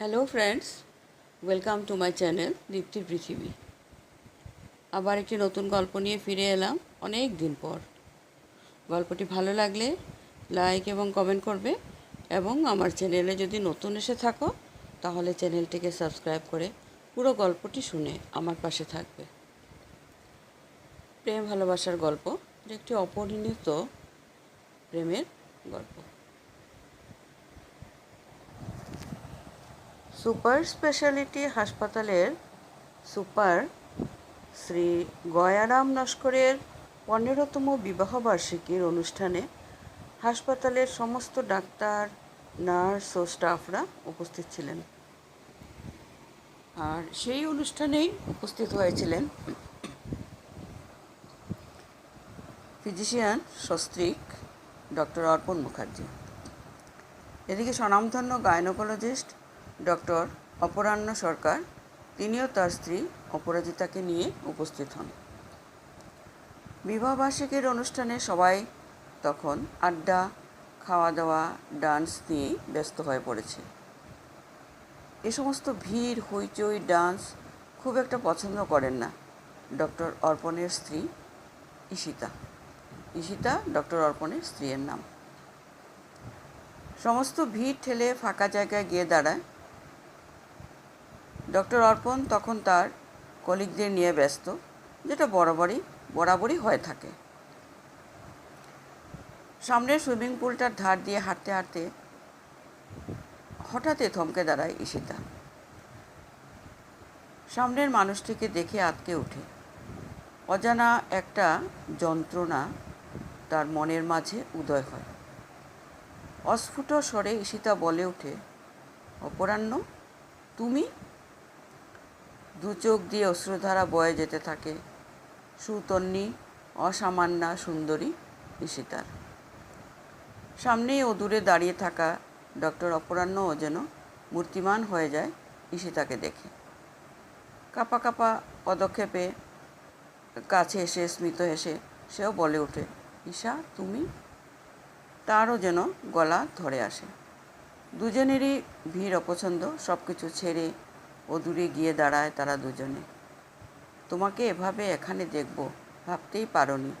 Hello friends welcome to my channel দীপ্তির পৃথিবী আবার একটি নতুন গল্প নিয়ে ফিরে এলাম অনেক দিন পর। গল্পটি ভালো লাগলে লাইক এবং কমেন্ট করবে এবং আমার চ্যানেলে যদি নতুন এসে থাকো, তাহলে চ্যানেলটিকে সাবস্ক্রাইব করে পুরো গল্পটি শুনে আমার পাশে থাকবে। প্রেম ভালোবাসার গল্প একটি অপরিণত প্রেমের গল্প। সুপার স্পেশালিটি হাসপাতালের সুপার শ্রী গয়ারাম নস্করের পনেরোতম বিবাহবার্ষিকীর অনুষ্ঠানে হাসপাতালের সমস্ত ডাক্তার, নার্স ও স্টাফরা উপস্থিত ছিলেন। আর সেই অনুষ্ঠানেই উপস্থিত হয়েছিলেন ফিজিশিয়ান সস্ত্রীক ডক্টর অর্পণ মুখার্জি। এদিকে স্বনামধন্য গাইনোকোলজিস্ট ডক্টর অপরাহ্ন সরকার, তিনিও তার স্ত্রী অপরাজিতাকে নিয়ে উপস্থিত হন। বিবাহবার্ষিকীর অনুষ্ঠানে সবাই তখন আড্ডা খাওয়া দাওয়া ডান্স নিয়েই ব্যস্ত হয়ে পড়েছে। এ সমস্ত ভিড়, হইচই, ডান্স খুব একটা পছন্দ করেন না ডক্টর অর্পণের স্ত্রী ঈশিতা। ঈশিতা ডক্টর অর্পণের স্ত্রীর নাম। সমস্ত ভিড় ঠেলে ফাঁকা জায়গায় গিয়ে দাঁড়ায় ডক্টর অর্পণ তখন তার কলিগদের নিয়ে ব্যস্ত, যেটা বরাবরই বরাবরই হয়ে থাকে। সামনের সুইমিং পুলটার ধার দিয়ে হাঁটতে হাঁটতে হঠাৎই থমকে দাঁড়ায় ঈশিতা। সামনের মানুষটিকে দেখে আটকে ওঠে। অজানা একটা যন্ত্রণা তার মনের মাঝে উদয় হয়। অস্ফুট স্বরে ঈশিতা বলে ওঠে, অপরাহ্ন, তুমি দু চোখ দিয়ে অশ্রুধারা বয়ে যেতে থাকে। সুতন্নি অসামান্যা সুন্দরী ঈশিতার সামনেই ও দূরে দাঁড়িয়ে থাকা ডক্টর অপরাহ্নও যেন মূর্তিমান হয়ে যায় ঈশিতাকে দেখে। কাপা কাপা পদক্ষেপে কাছে এসে, স্মিত হেসে সেও বলে ওঠে, ঈশা, তুমি? তারও যেন গলা ধরে আসে। দুজনেরই ভিড় অপছন্দ সব কিছু ছেড়ে ও দূরে গিয়ে দাঁড়ায় তারা দুজনে। তোমাকে এভাবে এখানে দেখব, ভাবতেই পারোনি,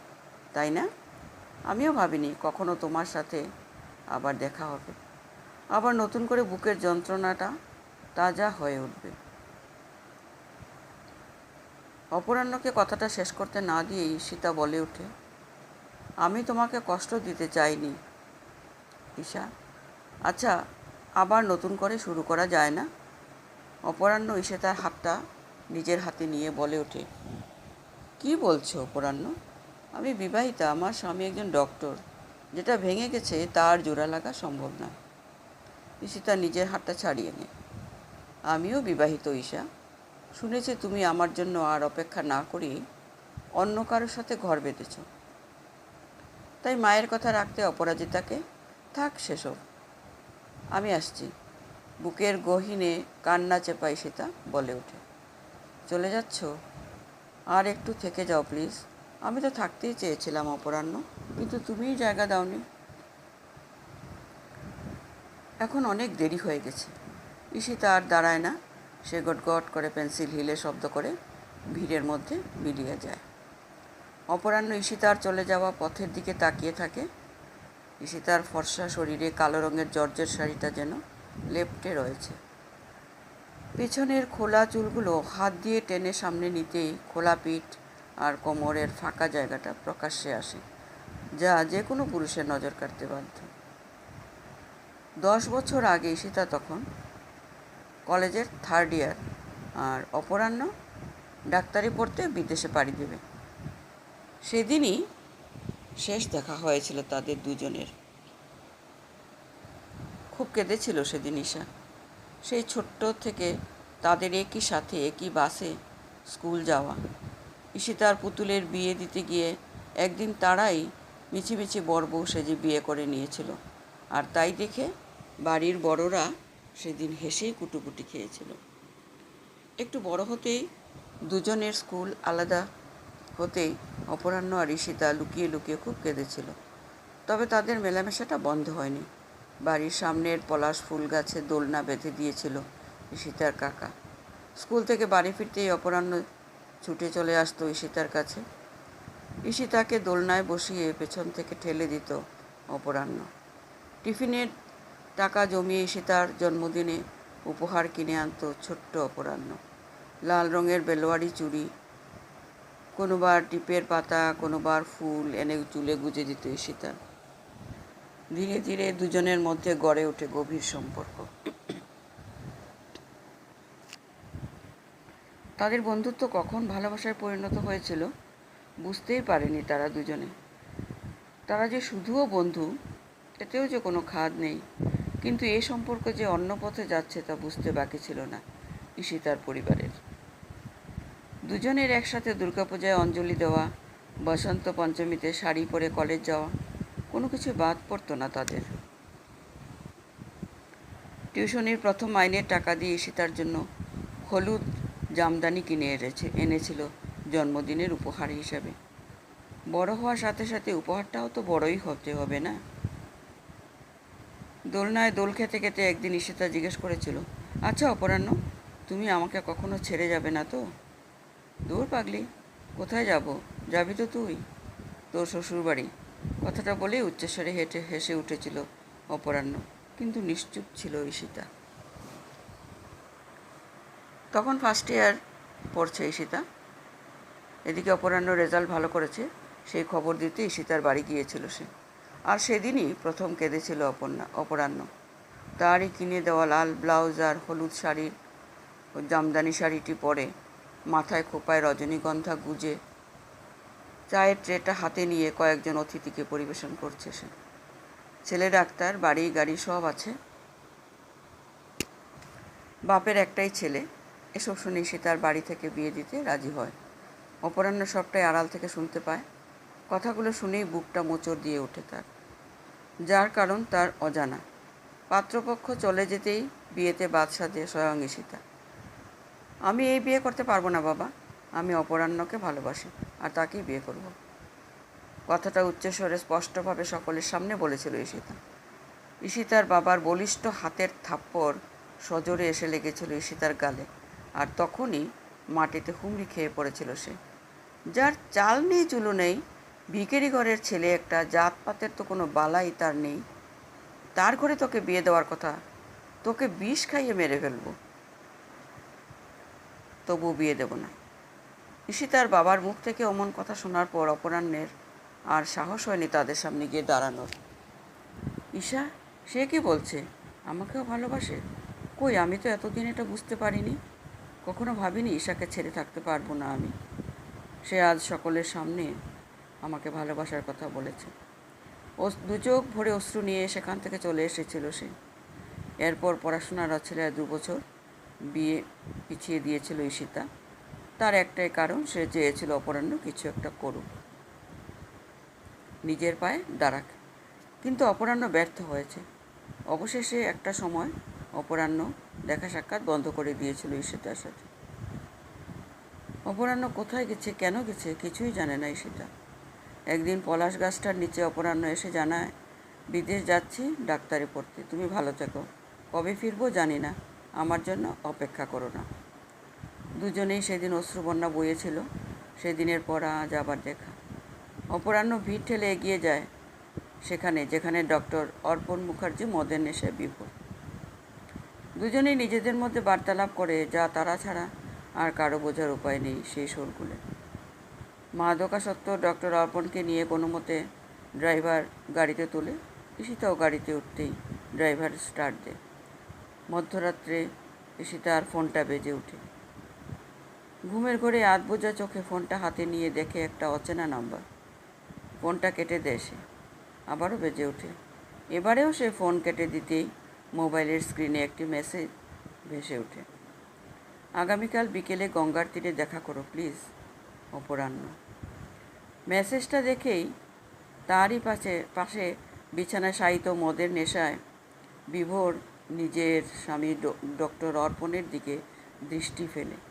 তাই না? আমিও ভাবিনি কখনো তোমার সাথে আবার দেখা হবে। আবার নতুন করে বুকের যন্ত্রণাটা তাজা হয়ে উঠবে। অপরাহ্নকে কথাটা শেষ করতে না দিয়েই সীতা বলে ওঠে, আমি তোমাকে কষ্ট দিতে চাইনি, ঈশা। আচ্ছা আবার নতুন করে শুরু করা যায় না? অপরাহ্ন এসে তার হাতটা নিজের হাতে নিয়ে বলে ওঠে, কি বলছো অপরাহ্ন? আমি বিবাহিতা, আমার স্বামী একজন ডক্টর যেটা ভেঙে গেছে তার জোড়া লাগা সম্ভব না। ঈশিতা নিজের হাতটা ছাড়িয়ে নেয় আমিও বিবাহিত ঈশা। শুনেছি তুমি আমার জন্য আর অপেক্ষা না করেই অন্য কারোর সাথে ঘর বেঁধেছ। তাই মায়ের কথা রাখতে অপরাজিতাকে, থাক সেসব, আমি আসছি। বুকের গহিনে কান্না চেপাই সীতা বলে ওঠে। চলে যাচ্ছ? আর একটু থেকে যাও প্লিজ আমি তো থাকতেই চেয়েছিলাম অপরাহ্ন, কিন্তু তুমিই জায়গা দাওনি। এখন অনেক দেরি হয়ে গেছে। ঈশিতা আর দাঁড়ায় না। সে গটগট করে পেন্সিল হিলে শব্দ করে ভিড়ের মধ্যে মিলিয়ে যায়। অপরাহ্ন ঈশিতার চলে যাওয়া পথের দিকে তাকিয়ে থাকে। ঈশিতার ফর্সা শরীরে কালো রঙের জর্জের শাড়িটা যেন লেপটে রয়েছে। পেছনের খোলা চুলগুলো হাত দিয়ে টেনে সামনে নিতেই খোলা পিঠ আর কোমরের ফাঁকা জায়গাটা প্রকাশ্যে আসে, যা যে কোনো পুরুষের নজর কাটতে বাধ্য। দশ বছর আগে সীতা তখন কলেজের থার্ড ইয়ার আর অপরাহ্ন ডাক্তারি পড়তে বিদেশে পাড়ি দেবে। সেদিনই শেষ দেখা হয়েছিল তাদের দুজনের। খুব কেঁদেছিল সেদিন ঈশা। সেই ছোট্ট থেকে তাদের একই সাথে একই বাসে স্কুল যাওয়া। ঈশিতার পুতুলের বিয়ে দিতে গিয়ে একদিন তারাই মিছিমিছি বউ সেজে বিয়ে করে নিয়েছিল। আর তাই দেখে বাড়ির বড়রা সেদিন হেসেই কুটুকুটি খেয়েছিল। একটু বড় হতেই দুজনের স্কুল আলাদা হতেই অপরাহ্ন আর ঈশিতা লুকিয়ে লুকিয়ে খুব কেঁদেছিল। তবে তাদের মেলামেশাটা বন্ধ হয়নি। বাড়ির সামনের পলাশ ফুল গাছে দোলনা বেঁধে দিয়েছিল ঈশিতার কাকা। স্কুল থেকে বাড়ি ফিরতেই অপরাহ্ন ছুটে চলে আসতো ঈশিতার কাছে। ঈশিতাকে দোলনায় বসিয়ে পেছন থেকে ঠেলে দিত অপরাহ্ন। টিফিনের টাকা জমিয়ে ঈশিতার জন্মদিনে উপহার কিনে আনতো ছোট্ট অপরাহ্ন। লাল রঙের বেলোয়ারি চুড়ি, কোনোবার টিপের পাতা, কোনোবার ফুল এনে চুলে গুজে দিত ঈশিতা। ধীরে ধীরে দুজনের মধ্যে গড়ে ওঠে গভীর সম্পর্ক। তাদের বন্ধুত্ব কখন ভালোবাসায় পরিণত হয়েছিল বুঝতেই পারেনি তারা দুজনে। তারা যে শুধুও বন্ধু, এতেও যে কোনো খাদ নেই। কিন্তু এ সম্পর্ক যে অন্য পথে যাচ্ছে তা বুঝতে বাকি ছিল না ঈশিতার পরিবারের। দুজনের একসাথে দুর্গাপূজায় অঞ্জলি দেওয়া, বসন্ত পঞ্চমীতে শাড়ি পরে কলেজ যাওয়া কোনো কিছু বাদ পড়তো না তাদের। টিউশনির প্রথম আইনের টাকা দিয়ে এসে তার জন্য হলুদ জামদানি কিনে এনেছে, এনেছিল জন্মদিনের উপহার হিসাবে। বড় হওয়ার সাথে সাথে উপহারটাও তো বড়ই হতে হবে না? দোলনায় দোল খেতে খেতে একদিন ঈশিতা জিজ্ঞেস করেছিল আচ্ছা অপরাহ্ন, তুমি আমাকে কখনো ছেড়ে যাবে না তো? দূর পাগলি, কোথায় যাব? যাবি তো তুই? তোর শ্বশুর বাড়ি কথাটা বলেই উচ্চস্বরে হেঁটে হেসে উঠেছিল অপরাহ্ন, কিন্তু নিশ্চুপ ছিল ঈশিতা। তখন ফার্স্ট ইয়ার পড়ছে ঈশিতা। এদিকে অপরাহ্ন রেজাল্ট ভালো করেছে, সেই খবর দিতে ঈশিতার বাড়ি গিয়েছিল সে। আর সেদিনই প্রথম কেঁদেছিল অপর্ণা, অপরাহ্ন। তারই কিনে দেওয়া লাল ব্লাউজ আর হলুদ শাড়ির জামদানি শাড়িটি পরে মাথায় খোপায় রজনীগন্ধা গুজে চায়ের ট্রেটা হাতে নিয়ে কয়েকজন অতিথিকে পরিবেশন করছে সে। ছেলে ডাক্তার, বাড়ি, গাড়ি সব আছে। বাপের একটাই ছেলে। এসব শুনে সে তার বাড়ি থেকে বিয়ে দিতে রাজি হয়। অপরাহ্ন সবটাই আড়াল থেকে শুনতে পায়। কথাগুলো শুনেই বুকটা মোচড় দিয়ে ওঠে তার। যার কারণ তার অজানা। পাত্রপক্ষ চলে যেতেই বিয়েতে বাদ সাধে স্বয়ং ঈশিতা। আমি এই বিয়ে করতে পারব না বাবা। আমি অপরাহ্নকে ভালোবাসি। আর তাকেই বিয়ে করব। কথাটা উচ্চস্বরে স্পষ্টভাবে সকলের সামনে বলেছিল ঈশিতা। ঈশিতার বাবার বলিষ্ঠ হাতের থাপ্পড় সজোরে এসে লেগেছিল ঈশিতার গালে, আর তখনই মাটিতে হুমড়ি খেয়ে পড়েছিল সে। যার চাল নেই, চুলো নেই ভিকেরি ঘরের ছেলে একটা জাতপাতের তো কোনো বালাই তার নেই। তার ঘরে তোকে বিয়ে দেওয়ার কথা, তোকে বিষ খাইয়ে মেরে ফেলব। তবু বিয়ে দেব না। ঈশিতার বাবার মুখ থেকে অমন কথা শোনার পর অপরাহ্নের আর সাহস হয়নি তাদের সামনে গিয়ে দাঁড়ানোর। ঈশা, সে কি বলছে? আমাকেও ভালোবাসে? কই, আমি তো এতদিন এটা বুঝতে পারিনি। কখনো ভাবিনি ঈশাকে ছেড়ে থাকতে পারব না আমি। সে আজ সকলের সামনে আমাকে ভালোবাসার কথা বলেছে। ও দু চোখ ভরে অশ্রু নিয়ে সেখান থেকে চলে এসেছিল সে। এরপর পড়াশোনার ছেলে দু বছর বিয়ে পিছিয়ে দিয়েছিল ঈশিতা। তার একটাই কারণ, সে চেয়েছিল অপরাহ্ন কিছু একটা করুক। নিজের পায়ে দাঁড়াক। কিন্তু অপরাহ্ন ব্যর্থ হয়েছে। অবশেষে একটা সময় অপরাহ্ন দেখা সাক্ষাৎ বন্ধ করে দিয়েছিল ঈশিতার সাথে। অপরাহ্ন কোথায় গেছে, কেন গেছে, কিছুই জানে না ঈশিতা। একদিন পলাশ গাছটার নিচে অপরাহ্ন এসে জানায়, বিদেশ যাচ্ছি, ডাক্তারি পড়তে। তুমি ভালো থেকো। কবে ফিরবো জানি না। আমার জন্য অপেক্ষা করো না। দুজনেই সেদিন অশ্রুবন্যা বইয়েছিল। সেদিনের পর আজ আবার দেখা। অপরাহ্ন ভিড় ঠেলে এগিয়ে যায় সেখানে, যেখানে ডক্টর অর্পণ মুখার্জি মদের নেশায় বিভোর দুজনেই নিজেদের মধ্যে বার্তালাপ করে, যা তারা ছাড়া আর কারও বোঝার উপায় নেই সেই সুরগুলো মাদকা সত্ত্বেও ডক্টর অর্পণকে নিয়ে কোনো মতে ড্রাইভার গাড়িতে তোলে, ঈশিতাও গাড়িতে উঠতেই ড্রাইভার স্টার্ট দেয়। মধ্যরাত্রে ঈশিতার ফোনটা বেজে ওঠে। ঘুমের ঘরে আধ বোঝা চোখে ফোনটা হাতে নিয়ে দেখে একটা অচেনা নাম্বার। ফোনটা কেটে দেয় সে। আবারও বেজে ওঠে। এবারেও সে ফোন কেটে দিতেই মোবাইলের স্ক্রিনে একটি মেসেজ ভেসে ওঠে। আগামীকাল বিকেলে গঙ্গার তীরে দেখা করো, প্লিজ, অপরাহ্ন। মেসেজটা দেখেই তারই পাশে পাশে বিছানায় শায়িত মদের নেশায় বিভোর নিজের স্বামী ডক্টর অর্পণের দিকে দৃষ্টি ফেলে।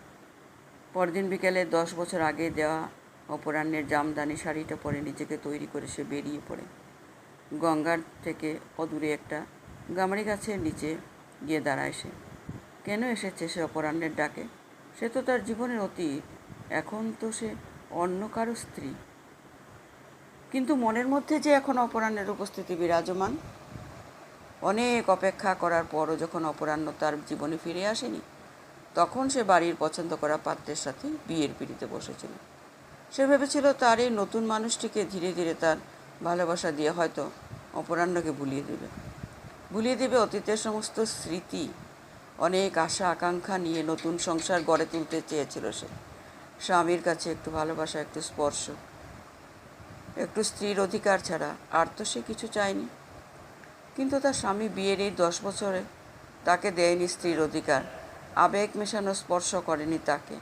পরদিন বিকেলে দশ বছর আগে দেওয়া অপরাহ্নের জামদানি শাড়িটা পরে নিজেকে তৈরি করে সে বেরিয়ে পড়ে। গঙ্গার থেকে অদূরে একটা গামারি গাছের নিচে গিয়ে দাঁড়ায় সে। কেন এসেছে সে অপরাহ্নের ডাকে? সে তো তার জীবনের অতীত। এখন তো সে অন্য কারও স্ত্রী। কিন্তু মনের মধ্যে যে এখন অপরাহ্নের উপস্থিতি বিরাজমান? অনেক অপেক্ষা করার পরও যখন অপরাহ্ন তার জীবনে ফিরে আসেনি তখন সে বাড়ির পছন্দ করা পাত্রের সাথে বিয়ের পিড়িতে বসেছিল। সে ভেবেছিল তার এই নতুন মানুষটিকে ধীরে ধীরে তার ভালোবাসা দিয়ে হয়তো অপরাহ্নকে ভুলিয়ে দেবে। ভুলিয়ে দেবে অতীতের সমস্ত স্মৃতি, অনেক আশা, আকাঙ্ক্ষা নিয়ে নতুন সংসার গড়ে তুলতে চেয়েছিল সে। স্বামীর কাছে একটু ভালোবাসা, একটু স্পর্শ, একটু স্ত্রীর অধিকার ছাড়া আর তো সে কিছু চায়নি। কিন্তু তার স্বামী বিয়ের এই দশ বছরে তাকে দেয়নি স্ত্রীর অধিকার। আবেগ মেশানো স্পর্শ করেনি তাকে।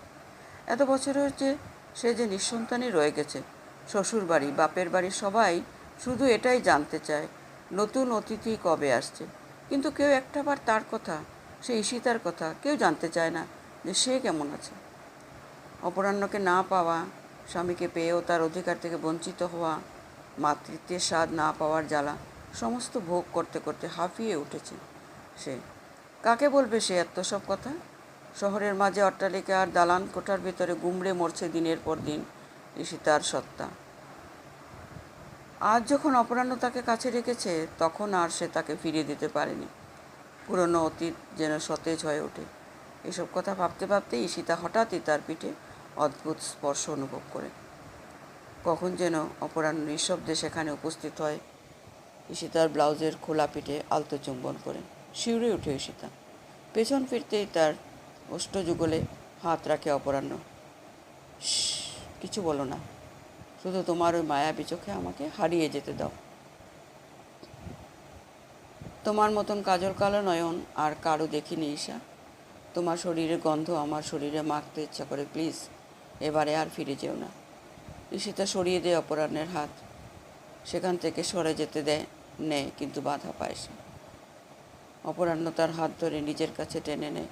এত বছর যে সে যে নিঃসন্তানই রয়ে গেছে। শ্বশুর বাড়ি বাপের বাড়ি সবাই শুধু এটাই জানতে চায়, নতুন অতিথি কবে আসছে। কিন্তু কেউ একটাবার তার কথা, সে ঈশিতার কথা কেউ জানতে চায় না যে সে কেমন আছে। অপরাহ্নকে না পাওয়া, স্বামীকে পেয়েও তার অধিকার থেকে বঞ্চিত হওয়া, মাতৃত্বের স্বাদ না পাওয়ার জ্বালা, সমস্ত ভোগ করতে করতে হাঁফিয়ে উঠেছে সে। কাকে বলবে সে এত সব কথা? শহরের মাঝে অট্টালিকা আর দালান কোঠার ভেতরে গুমড়ে মরছে দিনের পর দিন ঈশিতার সত্তা। আজ যখন অপরাহ্ন তাকে কাছে রেখেছে, তখন আর সে তাকে ফিরিয়ে দিতে পারেনি। পুরনো অতীত যেন সতেজ হয়ে ওঠে। এসব কথা ভাবতে ভাবতে ঈশিতা হঠাৎই তার পিঠে অদ্ভুত স্পর্শ অনুভব করে। কখন যেন অপরাহ্ন নিঃশব্দে সেখানে উপস্থিত হয়। ঈশিতার ব্লাউজের খোলা পিঠে আলতো চুম্বন করে। শিউরে উঠে ঈশিতা পেছন ফিরতেই তার অষ্টযুগলে হাত রাখে অপরাহ্ন। কিছু বলো না। শুধু তোমার ওই মায়াবী চোখে আমাকে হারিয়ে যেতে দাও। তোমার মতন কাজল কালো নয়ন আর কারও দেখিনি ঈশা। তোমার শরীরের গন্ধ আমার শরীরে মাখতে ইচ্ছা করে, প্লিজ, এবারে আর ফিরে যেও না। ঈশিতা সরিয়ে দেয় অপরাহ্নের হাত। সেখান থেকে সরে যেতে দেয়, নেয়, কিন্তু বাধা পায় সে। অপরাহ্ন তার হাত ধরে নিজের কাছে টেনে নেয়।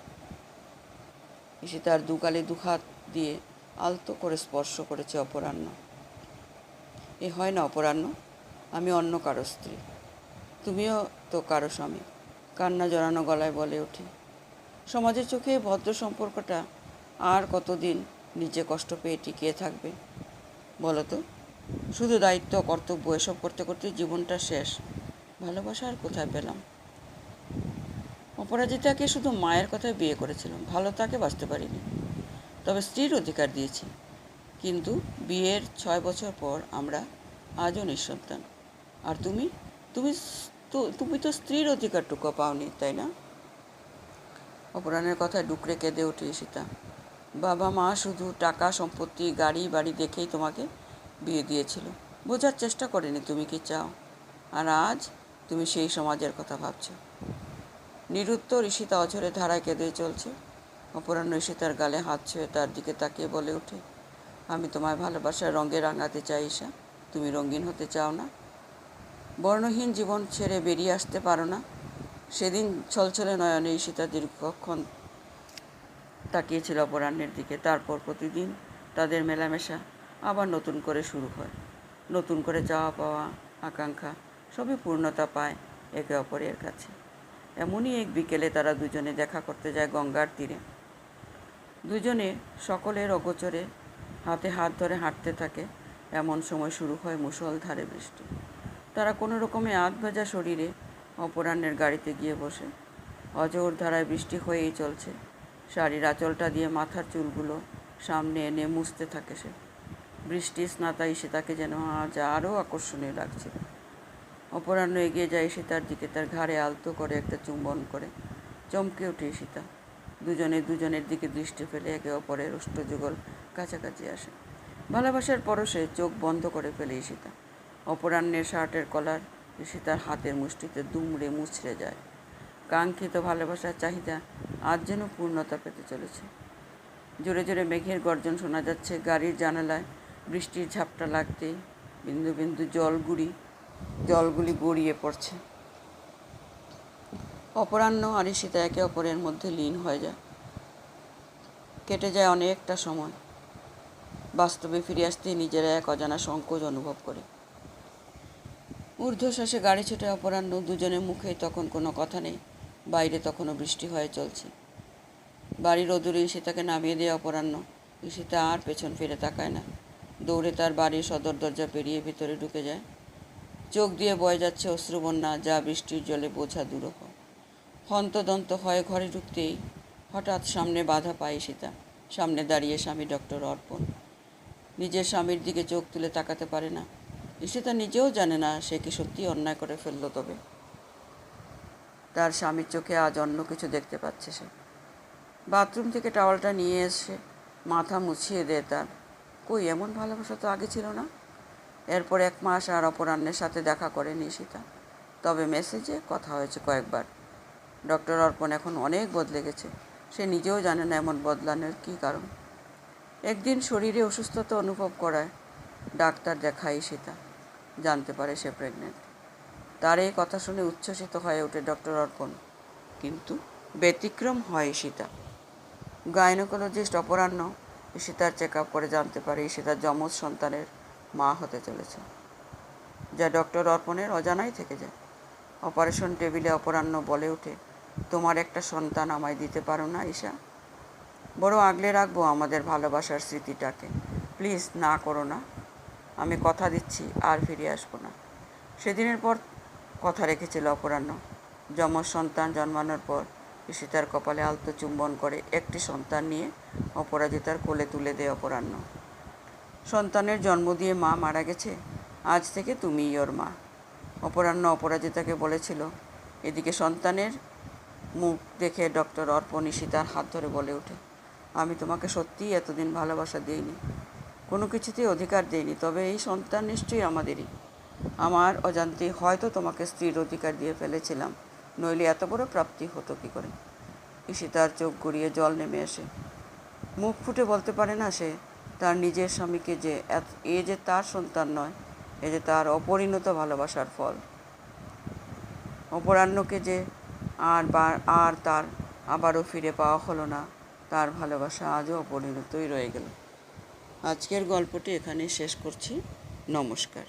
এসে তার দুকালে দুহাত দিয়ে আলতো করে স্পর্শ করেছে অপরাহ্ন। এ হয় না অপরাহ্ন, আমি অন্য কারও স্ত্রী। তুমিও তো কারও স্বামী। কান্না জড়ানো গলায় বলে ওঠে। সমাজের চোখে ভদ্র সম্পর্কটা আর কতদিন নিজে কষ্ট পেয়ে টিকিয়ে থাকবে? বলো তো, শুধু দায়িত্ব, কর্তব্য, এসব করতে করতে জীবনটা শেষ। ভালোবাসা আর কোথায় পেলাম? অপরাজিতাকে শুধু মায়ের কথায় বিয়ে করেছিলাম, ভালো তাকে বাঁচতে পারিনি। তবে স্ত্রীর অধিকার দিয়েছি। কিন্তু বিয়ের ছয় বছর পর আমরা আজও নিঃসন্তান। আর তুমি? তুমি তো তুমি তো স্ত্রীর অধিকারটুকু পাওনি, তাই না? অপরাণের কথায় ডুকরে কেঁদে ওঠে সীতা। বাবা মা শুধু টাকা, সম্পত্তি, গাড়ি, বাড়ি দেখেই তোমাকে বিয়ে দিয়েছিল। বোঝার চেষ্টা করেনি তুমি কি চাও। আর আজ তুমি সেই সমাজের কথা ভাবছ। নিরুত্তর ঈশিতা অঝরে ধারায় কেঁদে চলছে। অপরাহ্ন ঈশিতার গালে হাত ছুঁয়ে তার দিকে তাকিয়ে বলে ওঠে, আমি তোমায় ভালোবাসার রঙে রাঙাতে চাই ঈশা। তুমি রঙিন হতে চাও না। বর্ণহীন জীবন ছেড়ে বেরিয়ে আসতে পারো না। সেদিন ছলছলে নয়নে ঈশিতা দীর্ঘক্ষণ তাকিয়েছিল অপরাহ্নের দিকে। তারপর প্রতিদিন তাদের মেলামেশা আবার নতুন করে শুরু হয়। নতুন করে চাওয়া পাওয়া আকাঙ্ক্ষা সবই পূর্ণতা পায় একে অপরের কাছে। এমনই এক বিকেলে তারা দুজনে দেখা করতে যায় গঙ্গার তীরে। দুজনে সকলের অগোচরে হাতে হাত ধরে হাঁটতে থাকে। এমন সময় শুরু হয় মুষলধারে বৃষ্টি। তারা কোনো রকমে আধ ভাজা শরীরে অপরাহ্নের গাড়িতে গিয়ে বসে। অজোর ধারায় বৃষ্টি হয়েই চলছে। শাড়ির আঁচলটা দিয়ে মাথার চুলগুলো সামনে এনে মুছতে থাকে সে। বৃষ্টি স্নাতা এসে তাকে যেন আজ আরও আকর্ষণীয় লাগছিল অপরাহ্ন এগিয়ে যায় সীতার দিকে, তার ঘাড়ে আলতো করে একটা চুম্বন করে। চমকে ওঠে সীতা। দুজনে দুজনের দিকে দৃষ্টি ফেলে একে অপরের অষ্টযুগল কাছাকাছি আসে। ভালোবাসার পরশে চোখ বন্ধ করে ফেলে ঈশিতা অপরাহ্নের শার্টের কলার ঈশিতার হাতের মুষ্টিতে দুমড়ে মুচড়ে যায়। কাঙ্ক্ষিত ভালোবাসার চাহিদা আজ যেন পূর্ণতা পেতে চলেছে। জোরে জোরে মেঘের গর্জন শোনা যাচ্ছে। গাড়ির জানালায় বৃষ্টির ঝাপটা লাগতে বিন্দু বিন্দু জলগুড়ি জলগুলি গড়িয়ে পড়ছে। অপরাহ্ন আর ঈশিতা একে অপরের মধ্যে লীন হয়ে যায়। কেটে যায় অনেকটা সময়। বাস্তবে ফিরে আসতে নিজেরা এক অজানা সংকোচ অনুভব করে। ঊর্ধ্বশ্বাসে গাড়ি ছুটে অপরাহ্ন, দুজনের মুখে তখন কোনো কথা নেই, বাইরে তখনও বৃষ্টি হয়ে চলছে। বাড়ির অদূরে ঈশিতাকে নামিয়ে দিয়ে অপরাহ্ন। ঈশিতা আর পেছন ফিরে তাকায় না। দৌড়ে তার বাড়ির সদর দরজা পেরিয়ে ভিতরে ঢুকে যায়। চোখ দিয়ে বয়ে যাচ্ছে অশ্রুবন্যা যা বৃষ্টির জলে বোঝা দুরূহ। হন্তদন্ত হয়ে ঘরে ঢুকতেই। হঠাৎ সামনে বাধা পায় সীতা সামনে দাঁড়িয়ে স্বামী ডক্টর অর্পণ। নিজের স্বামীর দিকে চোখ তুলে তাকাতে পারে না। ঈশিতা নিজেও জানে না সে কি সত্যি অন্যায় করে ফেলল তবে। তার স্বামীর চোখে আজ অন্য কিছু দেখতে পাচ্ছে সে। বাথরুম থেকে টাওয়ালটা নিয়ে এসে মাথা মুছিয়ে দেয় তার। কই, এমন ভালোবাসা তো আগে ছিল না? এরপর এক মাস আর অপরাহ্নের সাথে দেখা করেনি সীতা। তবে মেসেজে কথা হয়েছে কয়েকবার। ডক্টর অর্পণ এখন অনেক বদলে গেছে। সে নিজেও জানে না এমন বদলানোর কী কারণ। একদিন শরীরে অসুস্থতা অনুভব করায় ডাক্তার দেখায় সীতা। জানতে পারে সে প্রেগনেন্ট তার এই কথা শুনে উচ্ছ্বসিত হয়ে ওঠে ডক্টর অর্পণ। কিন্তু ব্যতিক্রম হয় সীতা। গাইনোকোলজিস্ট অপরাহ্ন ঈশিতার চেক আপ করে জানতে পারে ঈশিতার যমজ সন্তানের হতে চলেছে। যা ডক্টর অর্পণের অজানাই থেকে যায়। অপারেশন টেবিলে অপরাহ্ন বলে ওঠে, তোমার একটা সন্তান আমায় দিতে পারো না, ঈশা? বড় আগলে রাখব আমাদের ভালোবাসার স্মৃতিটাকে। প্লিজ না করো না। আমি কথা দিচ্ছি, আর ফিরে আসব না। সেদিনের পর কথা রেখেছিল অপরাহ্ন। যমজ সন্তান জন্মানোর পর ঈশিতার কপালে আলতো চুম্বন করে একটি সন্তান নিয়ে অপরাজিতার কোলে তুলে দেয় অপরাহ্ন। সন্তানের জন্ম দিয়ে মা মারা গেছে। আজ থেকে তুমিই ওর মা। অপরাহ্ন অপরাজিতাকে বলেছিল, এদিকে সন্তানের মুখ দেখে ডক্টর অর্পণ ঈশিতার হাত ধরে বলে ওঠে, আমি তোমাকে সত্যিই এতদিন ভালোবাসা দিইনি। কোনো কিছুতেই অধিকার দেইনি, তবে এই সন্তান নিশ্চয়ই আমাদেরই। আমার অজান্তে হয়তো তোমাকে স্ত্রীর অধিকার দিয়ে ফেলেছিলাম, নইলে এত বড় প্রাপ্তি হতো কী করে? ঈশিতার চোখ গড়িয়ে জল নেমে আসে। মুখ ফুটে বলতে পারে না সে তার নিজের স্বামীকে যে এ যে তার সন্তান নয়, এ যে তার অপরিণত ভালোবাসার ফল। অপরাহ্নকে যে আর আর তার আবারও ফিরে পাওয়া হলো না, তার ভালোবাসা আজও অপরিণতই রয়ে গেল। আজকের গল্পটি এখানে শেষ করছি। নমস্কার।